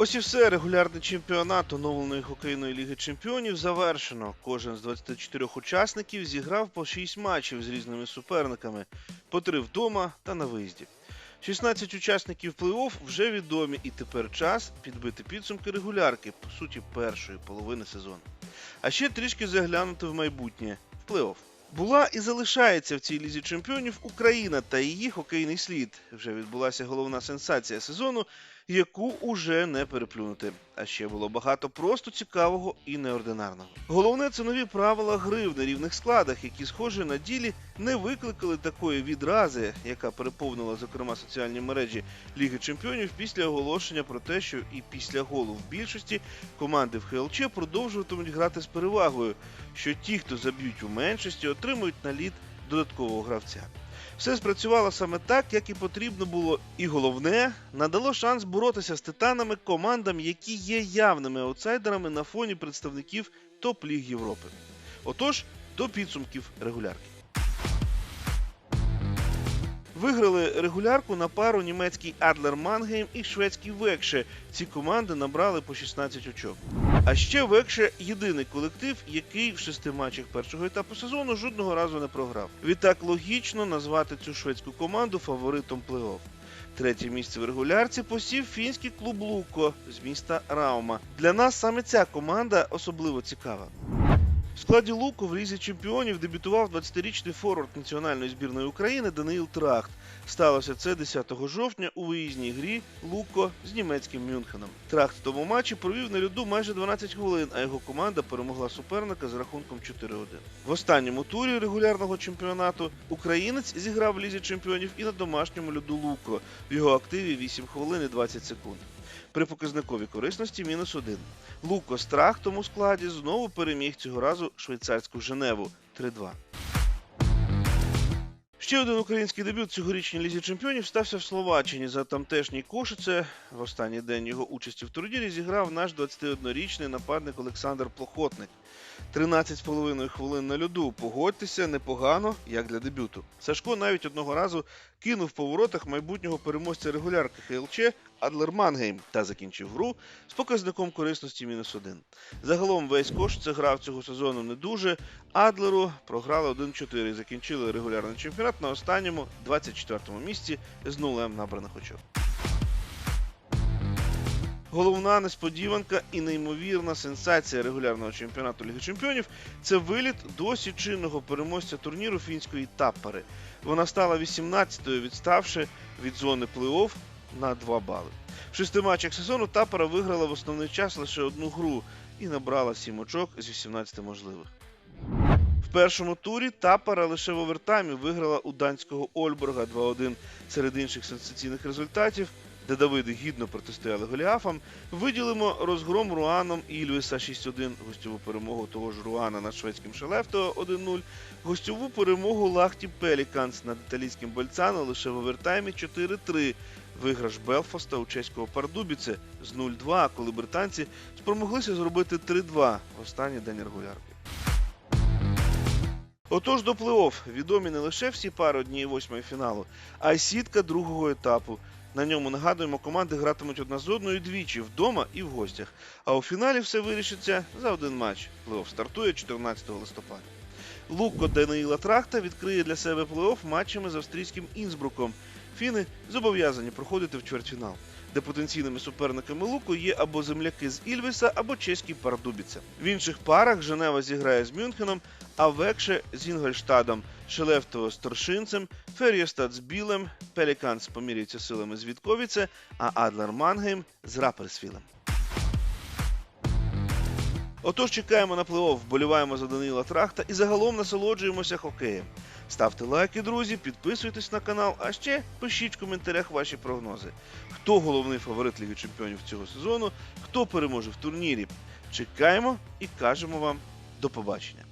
Ось і все. Регулярний чемпіонат оновленої хокейної ліги чемпіонів завершено. Кожен з 24 учасників зіграв по 6 матчів з різними суперниками, по 3 вдома та на виїзді. 16 учасників плей-офф вже відомі, і тепер час підбити підсумки регулярки, по суті, першої половини сезону. А ще трішки заглянути в майбутнє в плей-офф. Була і залишається в цій лізі чемпіонів Україна та її хокейний слід. Вже відбулася головна сенсація сезону, яку уже не переплюнути. А ще було багато просто цікавого і неординарного. Головне це нові правила гри в нерівних складах, які, схоже, на ділі не викликали такої відрази, яка переповнила зокрема соціальні мережі Ліги Чемпіонів після оголошення про те, що і після голу в більшості команди в ХЛЧ продовжуватимуть грати з перевагою, що ті, хто заб'ють у меншості, отримують на лід додаткового гравця. Все спрацювало саме так, як і потрібно було, і головне, надало шанс боротися з титанами командам, які є явними аутсайдерами на фоні представників топ-ліг Європи. Отож, до підсумків регулярки. Виграли регулярку на пару німецький Адлер Мангейм і шведський Векше. Ці команди набрали по 16 очок. А ще Векше єдиний колектив, який в шести матчах першого етапу сезону жодного разу не програв. Відтак логічно назвати цю шведську команду фаворитом плей-офф. Третє місце в регулярці посів фінський клуб Луко з міста Раума. Для нас саме ця команда особливо цікава. В складі Луко в лізі чемпіонів дебютував 20-річний форвард національної збірної України Даниїл Трахт. Сталося це 10 жовтня у виїзній грі Луко з німецьким Мюнхеном. Трахт в тому матчі провів на льоду майже 12 хвилин, а його команда перемогла суперника з рахунком 4-1. В останньому турі регулярного чемпіонату українець зіграв в лізі чемпіонів і на домашньому льоду Луко. В його активі 8 хвилин і 20 секунд. При показниковій корисності мінус один. Луко з Трахтом у складі знову переміг цього разу швейцарську Женеву 3-2. Ще один український дебют цьогорічній лізі чемпіонів стався в Словаччині за тамтешній Кошице. В останній день його участі в турнірі зіграв наш 21-річний нападник Олександр Плохотник. 13,5 хвилин на льоду. Погодьтеся, непогано, як для дебюту. Сашко навіть одного разу кинув по воротах майбутнього переможця регулярки ХЛЧ Адлер Мангейм та закінчив гру з показником корисності мінус один. Загалом весь кош це грав цього сезону не дуже. Адлеру програли 1-4 і закінчили регулярний чемпіонат на останньому 24-му місці з нулем набраних очок. Головна несподіванка і неймовірна сенсація регулярного чемпіонату Ліги Чемпіонів це виліт досі чинного переможця турніру фінської Таппари. Вона стала 18-ю, відставши від зони плей-офф на 2 бали. В шести матчах сезону Таппара виграла в основний час лише одну гру і набрала 7 очок з 18 можливих. В першому турі Тапара лише в овертаймі виграла у данського Ольборга 2-1 серед інших сенсаційних результатів, де Давиди гідно протистояли Голіафам. Виділимо розгром Руаном Ільвеса 6-1, гостьову перемогу того ж Руана над шведським Шелефто 1-0, гостьову перемогу Лахті Пеліканс над італійським Больцано лише в овертаймі 4-3. Виграш Белфаста у чеського Пардубіце з 0-2, коли британці спромоглися зробити 3-2 в останній день регулярки. Отож до плей-офф відомі не лише всі пари однієї восьмої фіналу, а й сітка другого етапу. На ньому нагадуємо, команди гратимуть одна з одною двічі вдома і в гостях. А у фіналі все вирішиться за один матч. Плей-офф стартує 14 листопада. Луко Даниїла Трахта відкриє для себе плей-офф матчами з австрійським Інсбруком. Фіни зобов'язані проходити в чвертьфінал, де потенційними суперниками Луко є або земляки з Ільвеса, або чеський Пардубіце. В інших парах Женева зіграє з Мюнхеном, а Векше з Інгольштадом, Шелефтово з Торшинцем, Фер'єстад з Білем, Пеліканс поміряється силами з Вітковіце, а Адлер Мангейм з Раперсфілем. Отож чекаємо на плей-офф, вболіваємо за Данила Трахта і загалом насолоджуємося хокеєм. Ставте лайки, друзі, підписуйтесь на канал, а ще пишіть в коментарях ваші прогнози. Хто головний фаворит Ліги Чемпіонів цього сезону, хто переможе в турнірі. Чекаємо і кажемо вам до побачення.